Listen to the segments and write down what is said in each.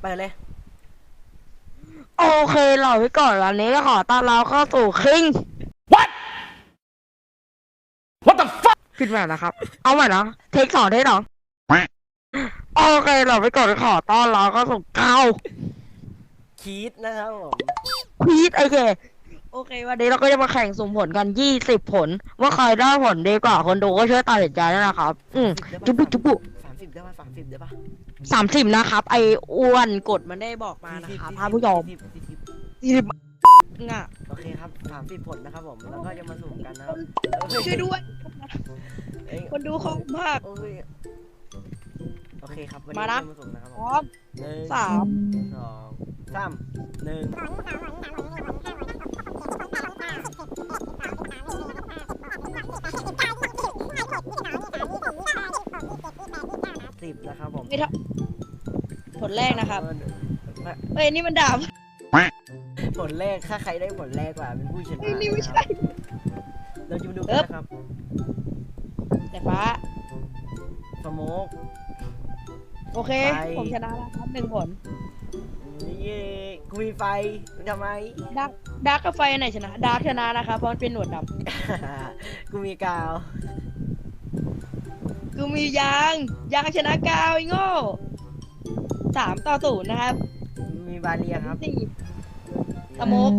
เปิดเลย โอเครอไว้ก่อนวันนี้ก็ขอต้อนรับเข้าสู่คิง What? What the fuck? ขึ้นมานะครับ เอาใหม่นะเทคสองเทคสองโอเครอไว้ก่อนขอต้อนรับเข้าสู่เก้าคีดนะครับผมควีดโอเคโอเค วันนี้เราก็จะมาแข่งสุ่มผลกันยี่สิบผล ว่าใครได้ผลดีกว่าคนดูก็ช่วยตัดสินใจด้วยนะครับ อืมจุบุจุบุ สามสิบได้ป่ะสามสิบได้ป่ะสามสิบนะครับ ไออ้วนกดมันได้บอกมานะครับท่านผู้ชมสี่สิบสี่สิบยี่สิบอะโอเคครับสามสิบผลนะครับผม แล้วก็จะมาสุ่มกันนะครับช่วยด้วย เอ้ยคนดูของมากโอ้ยโอเคครับ วันมานี้นะจะมาสุ่มนะครับพผมร้อมหนึ่งสามสองสามหนึ่ง สิบนะครับผมไม่ทันผลแรกนะครับเออเอ้ยนี่มันดาบผลแรกถ้าใครได้ผลแรกกว่าเป็นผู้ชนะเอ้ยนี่ไม่นะคใช่รับเราจะมาดูเอิกันบนะครับแต่ฟ้าสโมกโอเคไปผมชนะแล้วครับหนึ่งผลเย่กูมีไฟทำไมดาร์กดาร์กกับไฟอันไหนชนะดาร์กชนะนะครับเพราะมันเป็นหนวดดกูมีกาวำกูมียางยางชนะกาวไอ้โง่สามต่อศูนย์นะครับมีบาเรียครับสี่สโมก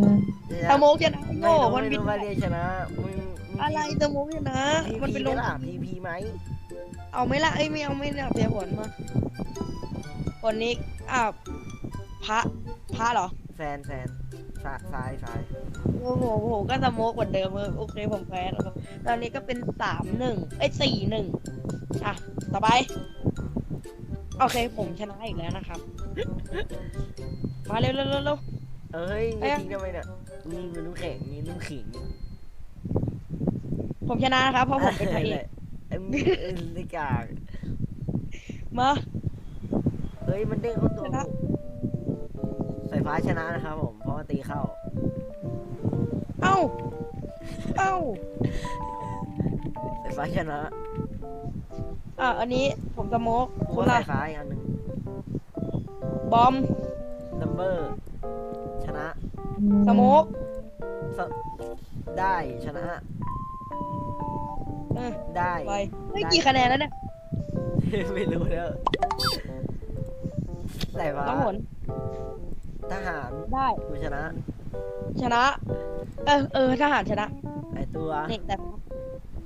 สโมกชนะไอ้ไม่โง่รู้มันไม่บินรู้บาเรียชนะมึงมึงอะไรสโมกชนะ พีมันพีเป็นไหลมงล่ะพีพีไหมเอาไหม่ละไอ้ยไม่เอาไม่เอาเสียผลมาผลนี้อ่าพระพระเหรอแฟนแฟน สาซ้ายซ้ายโอ้โหโอ้โหก็สโมกเหมือนเดิมเลยโอเคผมแพ้แล้วครับตอนนี้ก็เป็นสามหนึ่งเอ้ยสี่หนึ่งอะต่อไป โอเคผมชนะอีกแล้วนะครับ มาเร็วเร็วเร็วเร็ว เอ้ยไม่เอ๊ะทิ้งทำไมเนี่ยนี่มันน้ำแข็งนี่น้ำขิงผมชนะนะครับเพราะผมเป็นพระเอกไอ้มึงเอ้ยนิกากมาเฮ้ยมันเด้งเข้าตัวชนะสายฟ้าชนะนะครับผม เพราะว่าตีเข้า เอ้า เอ้าสายฟ้าชนะอะอันนี้ผมสโมกเพคุราะณว่าล่ะสายฟ้าอีกอันหนึ่งบอมนัมเบอร์ ชนะสโมกสได้ชนะเออได้ ไปไม่กี่คะแนนแล้วเนี่ยไม่รู้แล้วสายฟ้าต้องผล ทหารได้กูชนะ ชนะ เออเออทหารชนะไอตัวนี่แต่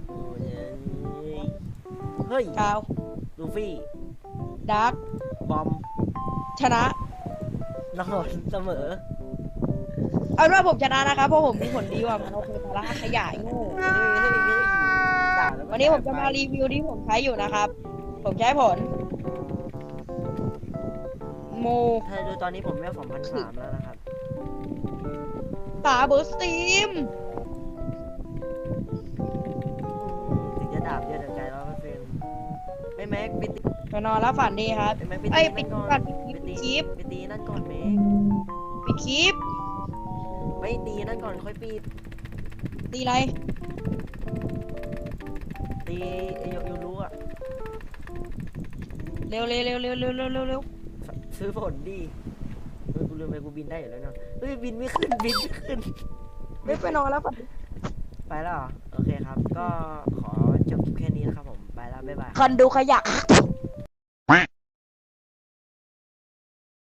โอ้ยเฮ้ยกาวลูฟี่ดาร์กบอม ชนะนอนเสมอ เอาเป็นว่าผมชนะนะครับเพราะผมมีผลดีกว่ามันโอเคพละขยายโง่เฮ้ยเฮ้ยเฮ้ยด่าแล้ววันนี้ผมจะมารีวิวที่ผมใช้อยู่นะครับ ผมใช้ผล โมถ้าดูตอนนี้ผมเวลสองพันสามแล้วนะครับตาเบอร์สตีมถึงจะดาบเยอะแต่ใจร้อยเปอร์เซ็นต์ไม่แม็กไปตีไปนอนแล้วฝันดีครับไม่แม็กไปไอ้ปินั่ดนก่อกันปิดคลิปไปตีนั่นก่อนแม็กปิดคลิปไม่ตีนั่นก่อนค่อยปิดตีอะไรตีไอ้ยูรู้อะเร็วเร็วเร็วเร็วเร็วเร็วเร็ว ซื้อผลดีเฮ้ยกูลืมไปกูบินได้อยู่แล้วเนาะเฮ้ยบินไม่ขึ้นบินไม่ขึ้น ไม่ไปนอนแล้วฝันดีไปแล้วเหรอโอเคครับ ก็ขอจบคลิปแค่นี้นะครับผม ไปแล้ว บ๊ายบาย คนดูขยะ